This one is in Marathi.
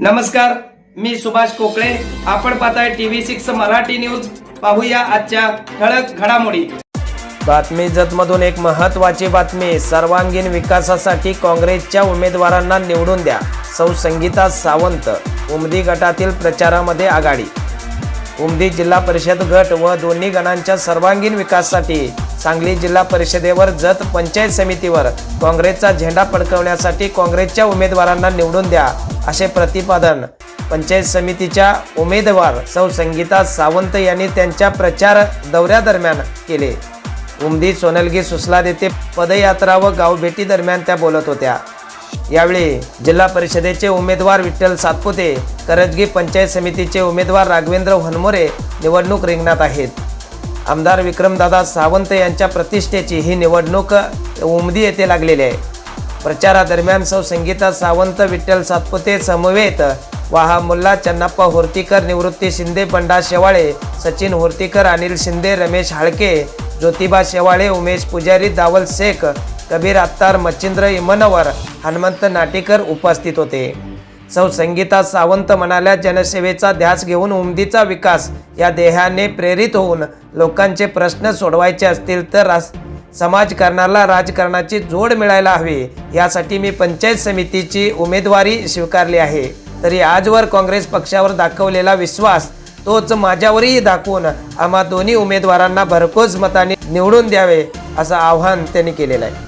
नमस्कार मी सुभाष कोकळे आपण पाहताय टीव्ही सिक्स मराठी न्यूज. पाहूया आजच्या ठळक घडामोडी. बातमी जतमधून एक महत्वाची बातमी. सर्वांगीण विकासासाठी काँग्रेसच्या उमेदवारांना निवडून द्या सौ संगीता सावंत. उमदी गटातील प्रचारामध्ये आघाडी उमदी जिल्हा परिषद गट व दोन्ही गणांच्या सर्वांगीण विकासासाठी सांगली जिल्हा परिषदेवर जत पंचायत समितीवर काँग्रेसचा झेंडा फडकवण्यासाठी काँग्रेसच्या उमेदवारांना निवडून द्या असे प्रतिपादन. पंचायत समितीच्या उमेदवार सौ संगीता सावंत यांनी त्यांच्या प्रचार दौऱ्यादरम्यान केले. उमदी सोनलगी सुसला येथे पदयात्रा व गावभेटी दरम्यान त्या बोलत होत्या. यावेळी जिल्हा परिषदेचे उमेदवार विठ्ठल सातपुते करजगी पंचायत समितीचे उमेदवार राघवेंद्र हनमोरे निवडणूक रिंगणात आहेत. आमदार विक्रमदादा सावंत यांच्या प्रतिष्ठेची ही निवडणूक उमदी येथे लागलेली आहे. प्रचारादरम्यान सौ संगीता सावंत विठ्ठल सातपुते समवेत वाहा मुल्ला चन्नाप्पा होर्तीकर निवृत्ती शिंदे बंडा शेवाळे सचिन होर्तीकर अनिल शिंदे रमेश हाळके ज्योतिबा शेवाळे उमेश पुजारी दावल शेख कबीर अत्तार मच्छिंद्र इमनवर हनुमंत नाटेकर उपस्थित होते. सौ संगीता सावंत म्हणाल्या जनसेवेचा ध्यास घेऊन उमदीचा विकास या देहाने प्रेरित होऊन लोकांचे प्रश्न सोडवायचे असतील तर रास- समाजकारणाला राजकारणाची जोड मिळायला हवी. यासाठी मी पंचायत समितीची उमेदवारी स्वीकारली आहे. तरी आजवर काँग्रेस पक्षावर दाखवलेला विश्वास तोच माझ्यावरही दाखवून आम्हा दोन्ही उमेदवारांना भरघोस मताने निवडून द्यावे असं आव्हान त्यांनी केलेलं आहे.